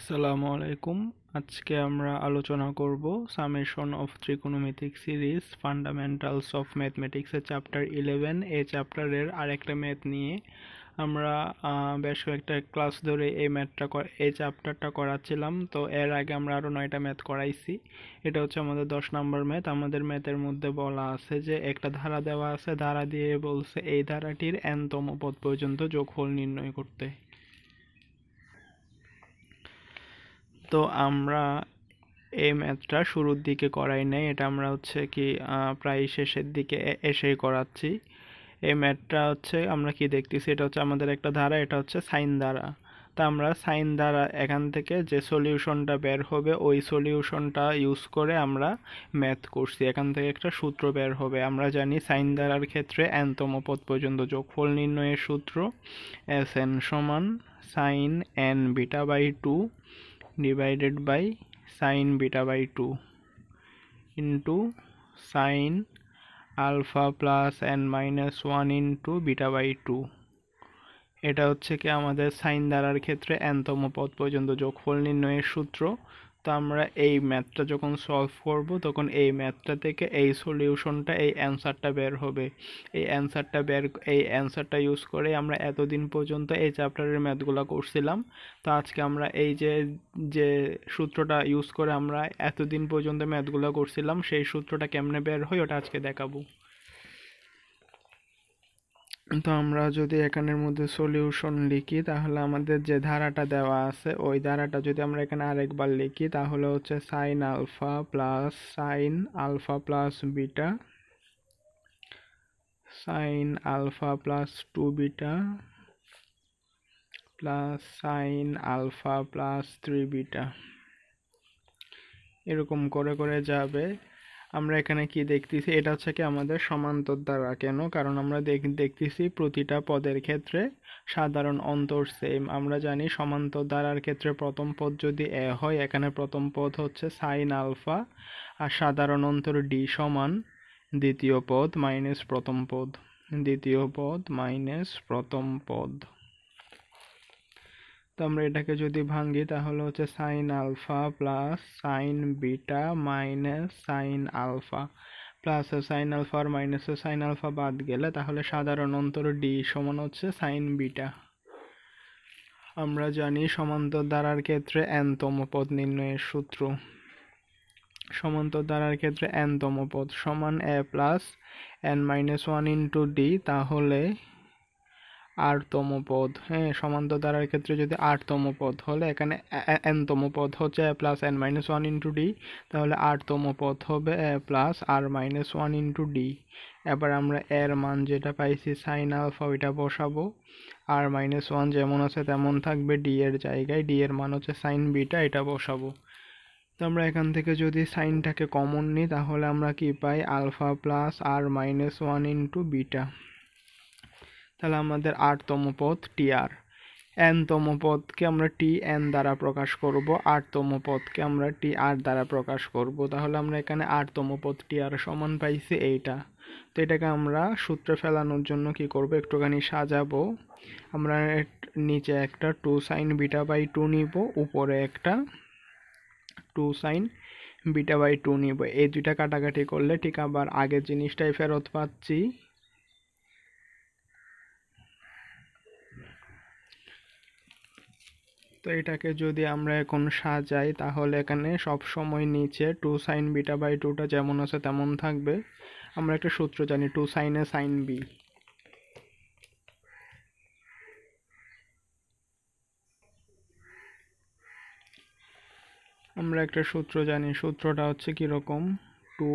আসসালামু আলাইকুম। আজকে আমরা আলোচনা করব সামেশন অফ ত্রিকোণমিতিক সিরিজ, ফান্ডামেন্টালস অফ ম্যাথমেটিক্সের চ্যাপ্টার ইলেভেন। এই চ্যাপ্টারের আরেকটা ম্যাথ নিয়ে আমরা বেশ কয়েকটা ক্লাস ধরে এই ম্যাথটা এই চ্যাপ্টারটা করাচ্ছিলাম। তো এর আগে আমরা আরও নয়টা ম্যাথ করাইছি। এটা হচ্ছে আমাদের দশ নম্বর ম্যাথ। আমাদের ম্যাথের মধ্যে বলা আছে যে একটা ধারা দেওয়া আছে। ধারা দিয়ে বলছে এই ধারাটির এনতম পদ পর্যন্ত যোগফল নির্ণয় করতে। তো আমরা এই ম্যাথটা শুরুর দিকে করাই নাই। এটা আমরা হচ্ছে কি প্রায় শেষের দিকে এসেই করাচ্ছি। এই ম্যাথটা হচ্ছে আমরা কি দেখতেছি, এটা হচ্ছে আমাদের একটা ধারা, এটা হচ্ছে সাইন ধারা। তা আমরা সাইন দ্বারা এখান থেকে যে সলিউশনটা বের হবে, ওই সলিউশনটা ইউজ করে আমরা ম্যাথ করছি। এখান থেকে একটা সূত্র বের হবে। আমরা জানি সাইন দ্বারার ক্ষেত্রে এনতম পদ পর্যন্ত যোগফল নির্ণয়ের সূত্র এস এন সমান sine N beta by two divided by sine beta by 2 into sine alpha plus n minus 1 into beta by 2 এটা হচ্ছে কি আমাদের সাইন দ্বারার ক্ষেত্রে এনতম পদ পর্যন্ত যোগফল নির্ণয়ের সূত্র তো আমরা এই ম্যাথটা যখন সলভ করব, তখন এই ম্যাথটা থেকে এই সলিউশনটা এই অ্যান্সারটা বের হবে। এই অ্যান্সারটা বের, এই অ্যান্সারটা ইউজ করে আমরা এতদিন পর্যন্ত এই চ্যাপ্টারের ম্যাথগুলো করছিলাম। তো আজকে আমরা এই যে যে সূত্রটা ইউজ করে আমরা এতদিন পর্যন্ত ম্যাথগুলো করছিলাম, সেই সূত্রটা কেমনে বের হয় ওটা আজকে দেখাবো। তো আমরা যদি এখানের মধ্যে সলিউশন লিখি, তাহলে আমাদের যে ধারাটা দেওয়া আছে, ওই ধারাটা যদি আমরা এখানে আরেকবার লিখি, তাহলে হচ্ছে sine alpha plus sine alpha plus beta sine alpha plus two beta plus sine alpha plus three beta এরকম করে করে যাবে। আমরা এখানে কি দেখতেছি? এটা হচ্ছে কি আমাদের সমান্তর দ্বারা কেন? কারণ আমরা দেখ, দেখতেছি প্রতিটা পদের ক্ষেত্রে সাধারণ অন্তর সেম আমরা জানি সমান্তর দ্বারার ক্ষেত্রে প্রথম পদ যদি এ হয়, এখানে প্রথম পদ হচ্ছে সাইন আলফা আর সাধারণ অন্তর ডি সমান দ্বিতীয় পদ মাইনাস প্রথম পদ। দ্বিতীয় পদ মাইনাস প্রথম পদ। তো আমরা এটাকে যদি ভাঙি তাহলে হচ্ছে sine alpha plus sine beta minus sine alpha plus sine alpha আর মাইনাস সাইন আলফা বাদ গেলে তাহলে সাধারণ অন্তর ডি সমান হচ্ছে সাইন বিটা আমরা জানি সমান্তর দ্বারার ক্ষেত্রে এনতম পদ নির্ণয়ের সূত্র। সমান্তর দ্বারার ক্ষেত্রে এনতম পদ সমান A plus N minus one into D তাহলে আটতম পদ। হ্যাঁ সমান্তর দ্বারার ক্ষেত্রে যদি আটতম পদ হলে এখানে এনতম পদ হচ্ছে plus N minus one into D তাহলে আটতম পদ হবে plus R minus one into D এবার আমরা এর মান যেটা পাইছি সাইন আলফা ওইটা বসাবো। আর মাইনাস ওয়ান যেমন আছে তেমন থাকবে ডি এর জায়গায়। ডি এর মান হচ্ছে সাইন বিটা এটা বসাবো। তো আমরা এখান থেকে যদি সাইনটাকে কমন নিই, তাহলে আমরা কি পাই? Alpha plus R minus one into beta তাহলে আমাদের আটতম পদ টি আর এনতম পদকে আমরা টি এন দ্বারা প্রকাশ করব, আটতম পদকে আমরা টি আর দ্বারা প্রকাশ করব। তাহলে আমরা এখানে আটতম পদ টি আর সমান পাইছি এইটা। তো এটাকে আমরা সূত্রে ফেলানোর জন্য কি করব, একটুখানি সাজাবো। আমরা নিচে একটা two sine beta by two নিব, উপরে একটা two sine beta by two নিব। এই দুইটা কাটাকাটি করলে ঠিক আবার আগের জিনিসটাই ফেরত পাচ্ছি। তো এটাকে যদি আমরা এখন সাজাই, তাহলে এখানে সব সময় নিচে টু সাইন বিটা বাই টুটা যেমন আছে তেমন থাকবে। আমরা একটা সূত্র জানি টু সাইনে সাইন বি আমরা একটা সূত্র জানি, সূত্রটা হচ্ছে কীরকম? টু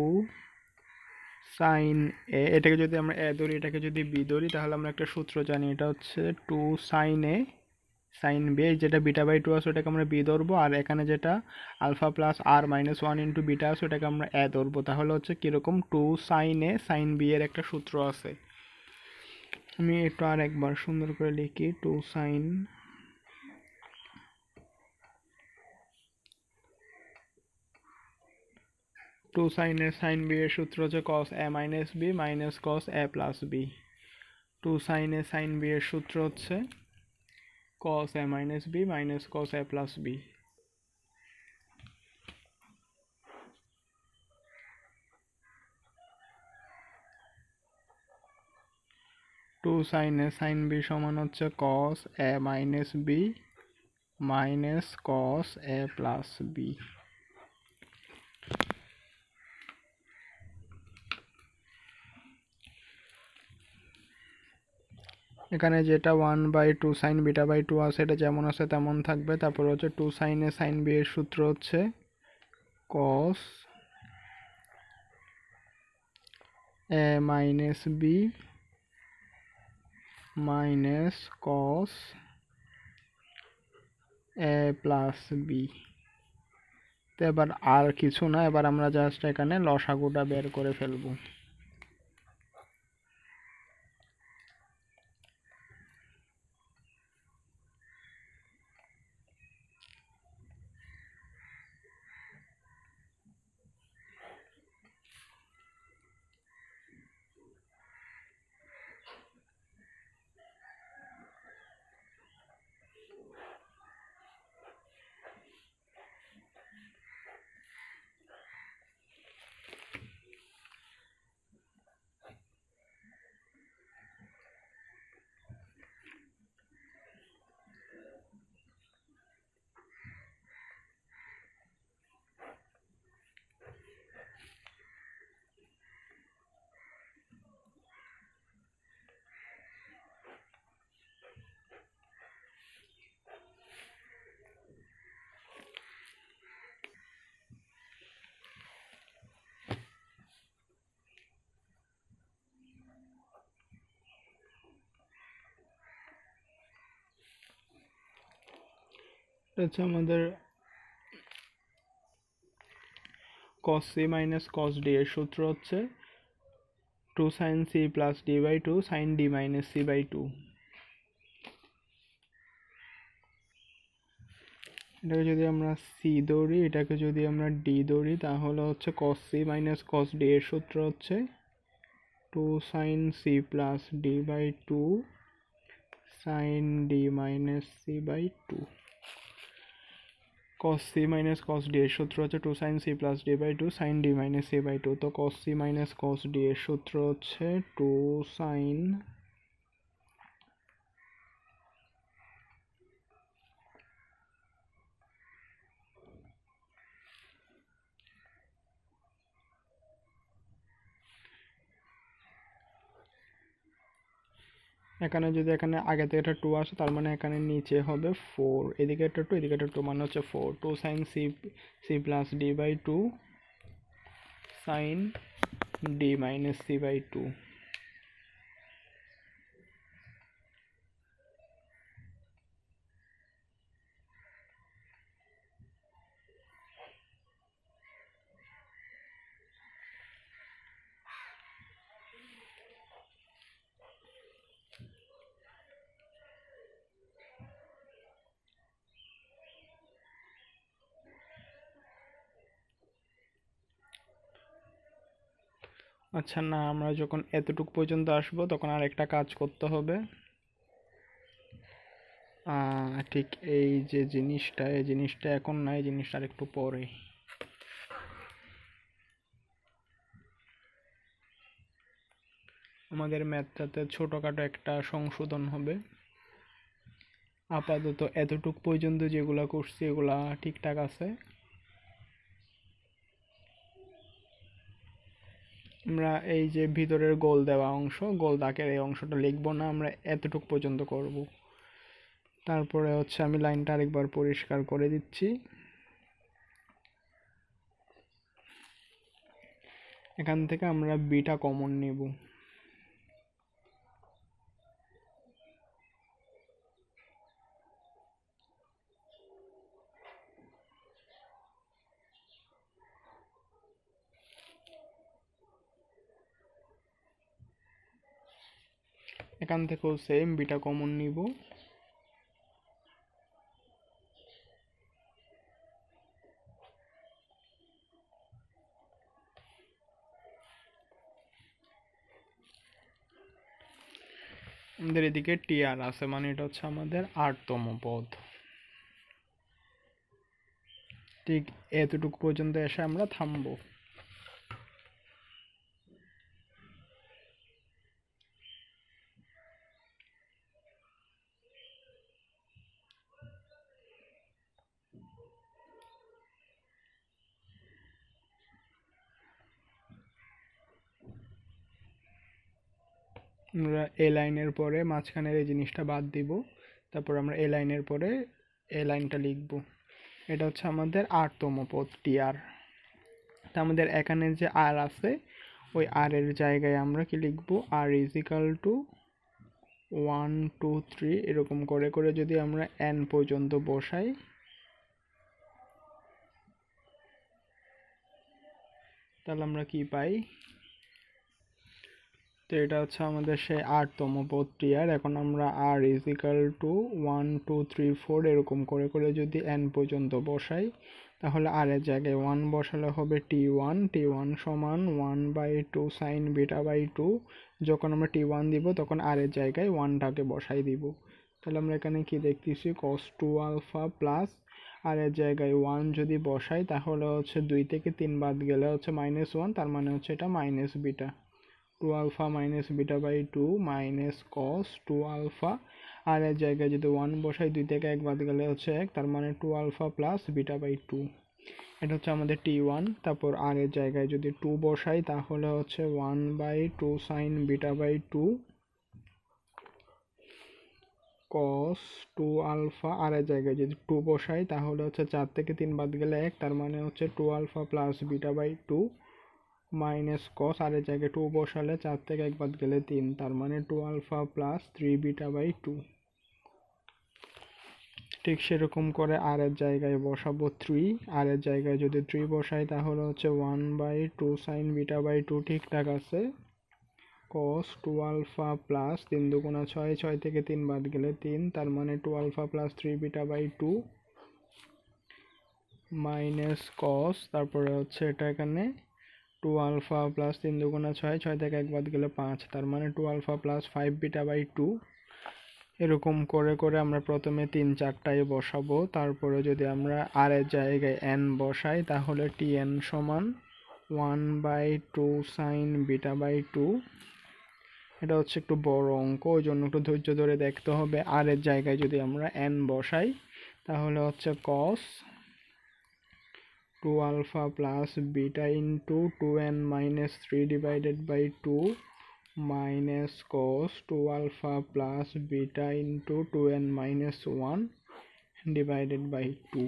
সাইন এ এটাকে যদি আমরা এ ধরি, এটাকে যদি বি ধরি, তাহলে আমরা একটা সূত্র জানি, এটা হচ্ছে two sine A sine B যেটা বিটা বাই টু আছে, ওটাকে আমরা বি ধরবো। আর এখানে যেটা alpha plus R minus one into beta আছে, ওটাকে আমরা এ ধরবো। তাহলে হচ্ছে কীরকম? Two sine A sine B এর একটা সূত্র আছে। আমি একটু আর একবার সুন্দর করে লিখি। Two sine two sine A sine B এর সূত্র হচ্ছে cos A minus B minus cos A plus B two sine A sine B এর সূত্র হচ্ছে cos a minus b minus cos a plus b. Two sine A sine B সমান হচ্ছে cos A minus B minus cos A plus B এখানে যেটা one by two sine beta by two আছে, এটা যেমন আছে তেমন থাকবে। তারপর হচ্ছে টু সাইনে সাইন বি এর সূত্র হচ্ছে cos A minus B minus cos A plus B তো এবার আর কিছু না, এবার আমরা জাস্ট এখানে লসাগুটা বের করে ফেলব। এটা হচ্ছে আমাদের cos c minus cos d এর সূত্র হচ্ছে two sine C plus D by two sine D minus C by two এটাকে যদি আমরা সি ধরি, এটাকে যদি আমরা ডি ধরি, তাহলে হচ্ছে cos c minus cos d এর সূত্র হচ্ছে two sine C plus D by two sine D minus C by two cos c minus cos d এর সূত্র হচ্ছে two sine C plus D by two sine D minus C by two তো cos c minus cos d এর সূত্র হচ্ছে two sign এখানে যদি এখানে আগে থেকে একটা টু আসে, তার মানে এখানে নিচে হবে ফোর এদিকে একটা টু এদিকে একটা টু মানে হচ্ছে four two sine C C plus D by two sine D minus C by two আচ্ছা না, আমরা যখন এতটুকু পর্যন্ত আসব, তখন আর একটা কাজ করতে হবে। ঠিক এই যে জিনিসটা, এই জিনিসটা এখন না, এই জিনিসটা আর একটু পরে। আমাদের ম্যাথটাতে ছোটোখাটো একটা সংশোধন হবে। আপাতত এতটুক পর্যন্ত যেগুলা করছি, এগুলা ঠিকঠাক আছে। আমরা এই যে ভিতরের গোল দেওয়া অংশ, গোল দাগের এই অংশটা লিখব না, আমরা এতটুক পর্যন্ত করব। তারপরে হচ্ছে আমি লাইনটা আরেকবার পরিষ্কার করে দিচ্ছি। এখান থেকে আমরা বিটা কমন নেব। এখান থেকেও সেম বিটা কমন নিব। আমাদের এদিকে টিআর আছে মানে এটা হচ্ছে আমাদের আটতম পদ। ঠিক এতটুকু পর্যন্ত এসে আমরা থামবো আমরা এ লাইনের পরে মাঝখানের এই জিনিসটা বাদ দিব। তারপর আমরা এ লাইনের পরে এ লাইনটা লিখব। এটা হচ্ছে আমাদের আরতম পদ, টি আর। তা আমাদের এখানে যে আর আছে, ওই আর এর জায়গায় আমরা কি লিখব? R is equal to one, two, three, এরকম করে করে যদি আমরা এন পর্যন্ত বসাই। তাহলে আমরা কি পাই? তো এটা হচ্ছে আমাদের সেই আটতম আর এখন আমরা R is equal to one two three four এরকম করে করে যদি এন পর্যন্ত বসাই, তাহলে আর এর জায়গায় ওয়ান বসালে হবে টি ওয়ান টি ওয়ান সমান one by two sine beta by two যখন আমরা টি ওয়ান দিব, তখন আর এর জায়গায় ওয়ানটাকে বসাই দিব। তাহলে আমরা এখানে কি দেখতেছি? Cos two alpha plus R এর জায়গায় ওয়ান যদি বসাই, তাহলে হচ্ছে দুই থেকে তিন বাদ গেলে হচ্ছে মাইনাস ওয়ান তার মানে হচ্ছে এটা minus beta two alpha minus beta by two minus cos two alpha R এর জায়গায় যদি ওয়ান বসাই, দুই থেকে এক বাদ গেলে হচ্ছে এক, তার মানে two alpha plus beta by two এটা হচ্ছে আমাদের টি ওয়ান তারপর আর এর জায়গায় যদি টু বসাই, তাহলে হচ্ছে one by two sine beta by two cos two alpha R এর জায়গায় যদি টু বসাই, তাহলে হচ্ছে চার থেকে তিন বাদ গেলে এক, তার মানে হচ্ছে two alpha plus beta by two minus cos R এর জায়গায় টু বসালে চার থেকে এক বাদ গেলে তিন, তার মানে two alpha plus three beta by two ঠিক সেরকম করে আর এর জায়গায় বসাবো থ্রি আর এর জায়গায় যদি থ্রি বসাই তাহলে হচ্ছে one by two sine beta by two ঠিকঠাক আছে। কস টু আলফা প্লাস তিন দুগুণা ছয় ছয় থেকে তিন বাদ গেলে তিন, তার মানে two alpha plus three beta by two minus cos তারপরে হচ্ছে এটা এখানে টু আলফা প্লাস তিন দুগুণা ছয় ছয় থেকে এক বাদ গেলে পাঁচ। তার মানে two alpha plus five beta by two এরকম করে করে আমরা প্রথমে তিন চারটায় বসাবো। তারপরে যদি আমরা আর এর জায়গায় এন বসাই, তাহলে টি এন সমান one by two sine beta by two এটা হচ্ছে একটু বড় অঙ্ক, ওই জন্য একটু ধৈর্য ধরে দেখতে হবে। আর এর জায়গায় যদি আমরা এন বসাই, তাহলে হচ্ছে cos two alpha plus beta into two N minus three divided by two minus cos two alpha plus beta into two N minus one divided by two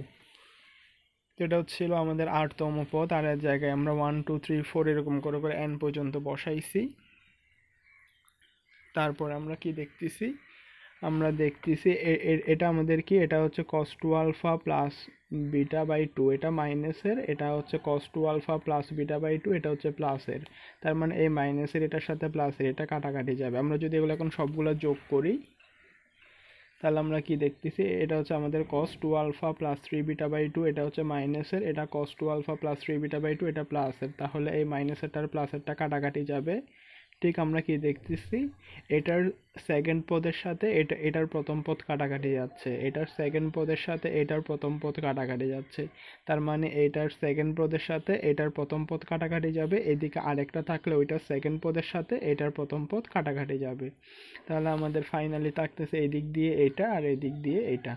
যেটা হচ্ছিল আমাদের আটতম পদ, আর এর জায়গায় আমরা ওয়ান টু থ্রি ফোর এরকম করে করে এন পর্যন্ত বসাইছি। তারপর আমরা কি দেখতেছি? আমরা দেখতেছি এটা আমাদের কি? এটা হচ্ছে cos two alpha plus beta by two এটা মাইনাসের এটা হচ্ছে cos two alpha plus beta by two এটা হচ্ছে প্লাসের তার মানে এই মাইনাসের এটার সাথে প্লাসের এটা কাটাকাটি যাবে। আমরা যদি এগুলো এখন সবগুলো যোগ করি, তাহলে আমরা কি দেখতেছি? এটা হচ্ছে আমাদের cos two alpha plus three beta by two এটা হচ্ছে মাইনাসের এটা cos two alpha plus three beta by two এটা প্লাসের তাহলে এই মাইনাসেরটার প্লাসেরটা কাটাকাটি যাবে। ঠিক আমরা কি দেখতেছি? এটার সেকেন্ড পদের সাথে এটা, এটার প্রথম পদ কাটাকাটি যাচ্ছে। এটার সেকেন্ড পদের সাথে এটার প্রথম পদ কাটাকাটি যাচ্ছে। তার মানে এটার সেকেন্ড পদের সাথে এটার প্রথম পদ কাটাকাটি যাবে। এদিকে আরেকটা থাকলে ওইটার সেকেন্ড পদের সাথে এটার প্রথম পদ কাটাকাটি যাবে। তাহলে আমাদের ফাইনালি থাকতেছে এদিক দিয়ে এটা আর এদিক দিয়ে এটা।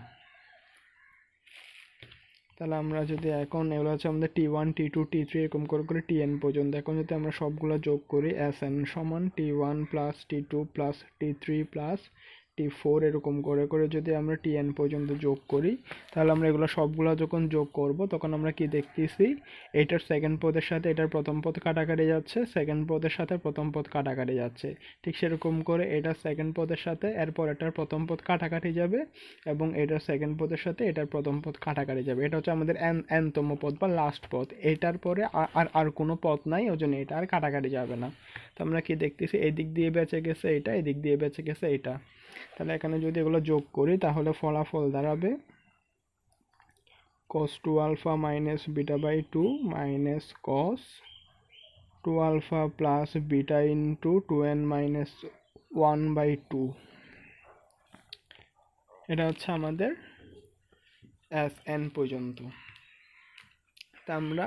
তাহলে আমরা যদি এখন, এগুলো হচ্ছে আমাদের T one T two T three এরকম করে করে টি এন পর্যন্ত। এখন যদি আমরা সবগুলো যোগ করি এস এন সমান T one plus T two plus T three plus T four এরকম করে করে যদি আমরা টি এন পর্যন্ত যোগ করি, তাহলে আমরা এগুলো সবগুলো যখন যোগ করব, তখন আমরা কি দেখতেছি? এটার সেকেন্ড পদের সাথে এটার প্রথম পদ কাটাকাটি যাচ্ছে সেকেন্ড পদের সাথে প্রথম পদ কাটাকাটি যাচ্ছে। ঠিক সেরকম করে এটার সেকেন্ড পদের সাথে এরপর এটার প্রথম পদ কাটাকাটি যাবে এবং এটার সেকেন্ড পদের সাথে এটার প্রথম পদ কাটাকাটি যাবে। এটা হচ্ছে আমাদের এন এনতম পদ বা লাস্ট পদ। এটার পরে আর আর কোনো পদ নাই, ওই জন্য এটা আর কাটাকাটি যাবে না। তো আমরা কি দেখতেছি? এদিক দিয়ে বেঁচে গেছে এটা, এদিক দিয়ে বেঁচে গেছে এটা। তাহলে এখানে যদি এগুলো যোগ করি, তাহলে ফলাফল দাঁড়াবে cos two alpha minus beta by two minus cos two alpha plus beta into two N minus one by two এটা হচ্ছে আমাদের এস এন পর্যন্ত। তা আমরা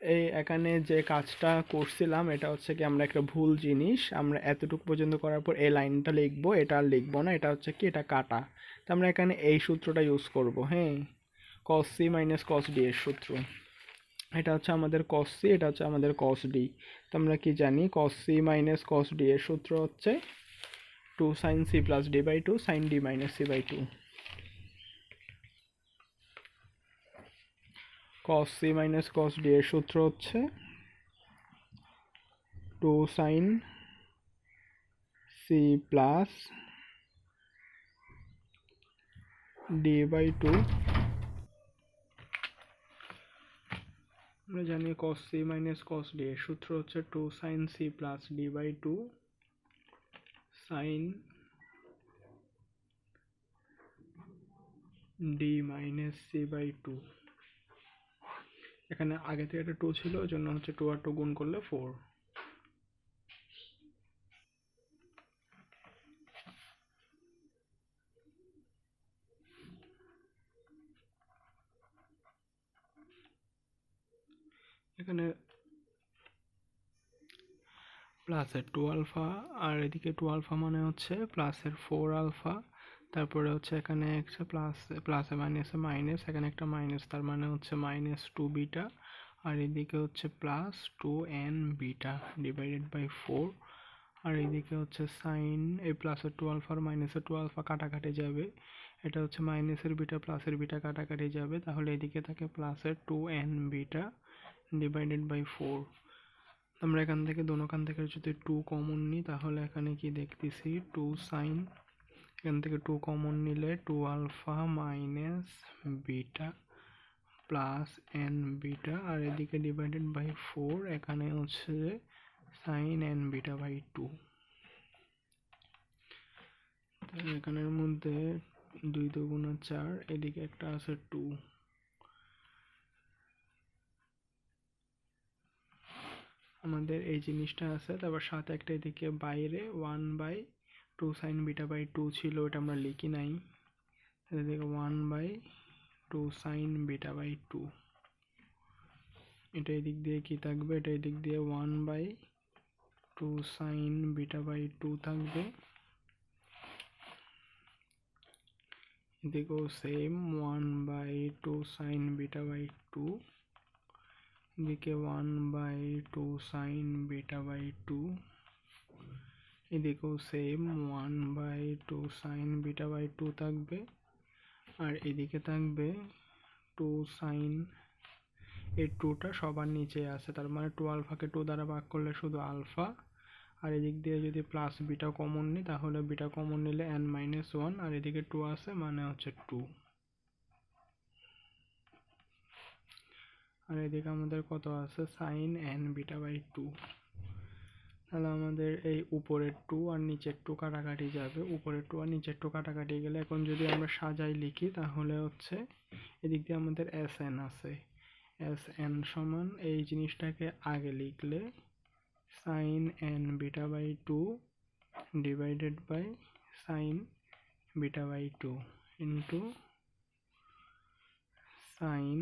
এই এখানে যে কাজটা করছিলাম, এটা হচ্ছে কি আমরা একটা ভুল জিনিস। আমরা এতটুকু পর্যন্ত করার পর এই লাইনটা লিখব, এটা আর লিখব না, এটা হচ্ছে কি, এটা কাটা। তো আমরা এখানে এই সূত্রটা ইউজ করব হ্যাঁ? Cos C minus cos D এর সূত্র। এটা হচ্ছে আমাদের কস সি এটা হচ্ছে আমাদের কস ডি তো আমরা কি জানি cos C minus cos D এর সূত্র হচ্ছে two sine C plus D by two sine D minus C by two cos C minus cos D এর সূত্র হচ্ছে two sine C plus D by two আমরা জানি cos c minus cos d এর সূত্র হচ্ছে two sine C plus D by two sine D minus C by two এখানে আগে থেকে একটা টু ছিল ওই জন্য হচ্ছে টু আর টু গুণ করলে ফোর এখানে প্লাসের টু আলফা আর এদিকে টু আলফা মানে হচ্ছে প্লাসের ফোর আলফা তারপরে হচ্ছে এখানে একটা প্লাস প্লাসে মাইনাসে মাইনাস এখানে একটা মাইনাস তার মানে হচ্ছে মাইনাস টু বিটা আর এদিকে হচ্ছে plus two N beta divided by four আর এদিকে হচ্ছে সাইন এই প্লাসের টু আলফা আর মাইনাসের টু আলফা কাটাকাটি যাবে, এটা হচ্ছে মাইনাসের বিটা প্লাসের বিটা কাটাকাটি যাবে, তাহলে এদিকে থাকে প্লাসের two N beta divided by four আমরা এখান থেকে দোনোখান থেকে যদি টু কমন নিই, তাহলে এখানে কি দেখতেছি টু সাইন এখান থেকে টু কমন নিলে two alpha minus beta plus N beta আর এদিকে ডিভাইডেড বাই ফোর এখানে হচ্ছে যে sine N beta by two এখানের মধ্যে দুই দুগুণা চার, এদিকে একটা আছে টু আমাদের এই জিনিসটা আছে, তারপর সাথে একটা এদিকে বাইরে one by two sine beta by two ছিল ওটা আমরা লিখি নাই। এদিকে one by two sine beta by two এটা এদিক দিয়ে কি থাকবে? এটা এদিক দিয়ে one by two sine beta by two থাকবে। এদিকেও same one by two sine beta by two এদিকে one by two sine beta by two এদিকেও same one by two sine beta by two থাকবে। আর এদিকে থাকবে টু সাইন এই টুটা সবার নিচে আছে। তার মানে টু আলফাকে টু দ্বারা ভাগ করলে শুধু আলফা আর এদিক দিয়ে যদি প্লাস বিটা কমন নিই, তাহলে বিটা কমন নিলে এন মাইনাস ওয়ান আর এদিকে টু আছে মানে হচ্ছে টু আর এদিকে আমাদের কত আছে? Sine N beta by two তাহলে আমাদের এই উপরের টু আর নিচের টু কাটাকাটি যাবে। উপরের টু আর নিচের টু কাটাকাটি গেলে এখন যদি আমরা সাজাই লিখি, তাহলে হচ্ছে এদিক দিয়ে আমাদের এস এন আছে। এস এন সমান এই জিনিসটাকে আগে লিখলে sine N beta by two divided by sine beta by two into sine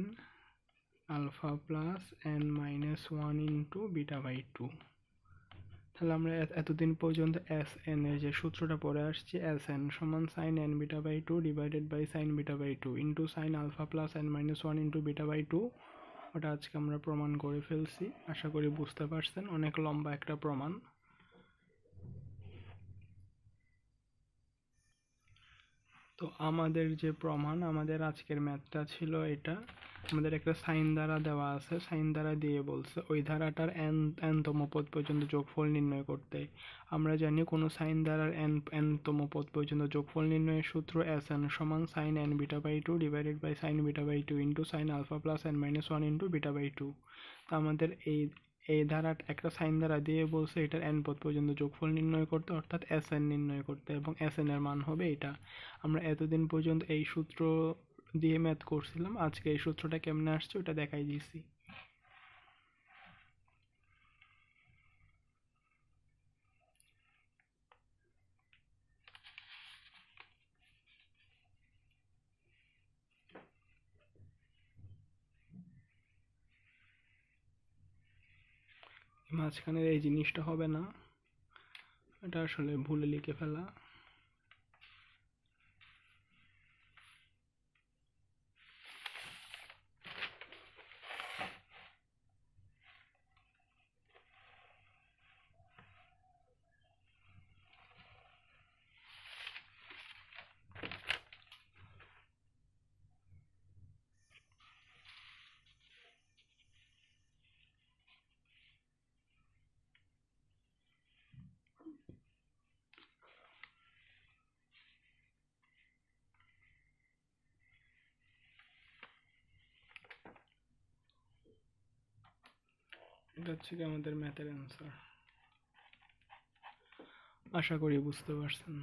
alpha plus N minus one into beta by two তাহলে আমরা এতদিন পর্যন্ত এস এন এর যে সূত্রটা পড়ে আসছি এস এন সমান sine N beta by two divided by sine beta by two into sine alpha plus N minus one into beta by two ওটা আজকে আমরা প্রমাণ করে ফেলছি। আশা করি বুঝতে পারছেন। অনেক লম্বা একটা প্রমাণ। তো আমাদের যে প্রমাণ, আমাদের আজকের ম্যাথটা ছিল এটা। আমাদের একটা সাইন দ্বারা দেওয়া আছে, সাইন দ্বারা দিয়ে বলছে, ওই ধারাটার এন এনতম পদ পর্যন্ত যোগফল নির্ণয় করতে। আমরা জানি কোনো সাইন দ্বারার এন এনতম পদ পর্যন্ত যোগফল নির্ণয়ের সূত্র এস এন সমান sine N beta by two divided by sine beta by two into sine alpha plus N minus one into beta by two তা আমাদের এই এই ধারা একটা সাইন দ্বারা দিয়ে বলছে, এটার এন পদ পর্যন্ত যোগফল নির্ণয় করতে, অর্থাৎ এস এন নির্ণয় করতে, এবং এস এন এর মান হবে এটা। আমরা এতদিন পর্যন্ত এই সূত্র দিয়ে ম্যাথ করছিলাম। আজকে এই সূত্রটা কেমনে আসছে ওটা দেখাই দিয়েছি। মাঝখানের এই জিনিসটা হবে না। এটা আসলে ভুলে লিখে ফেলা। এটা হচ্ছে কি আমাদের ম্যাথের অ্যান্সার আশা করি বুঝতে পারছেন।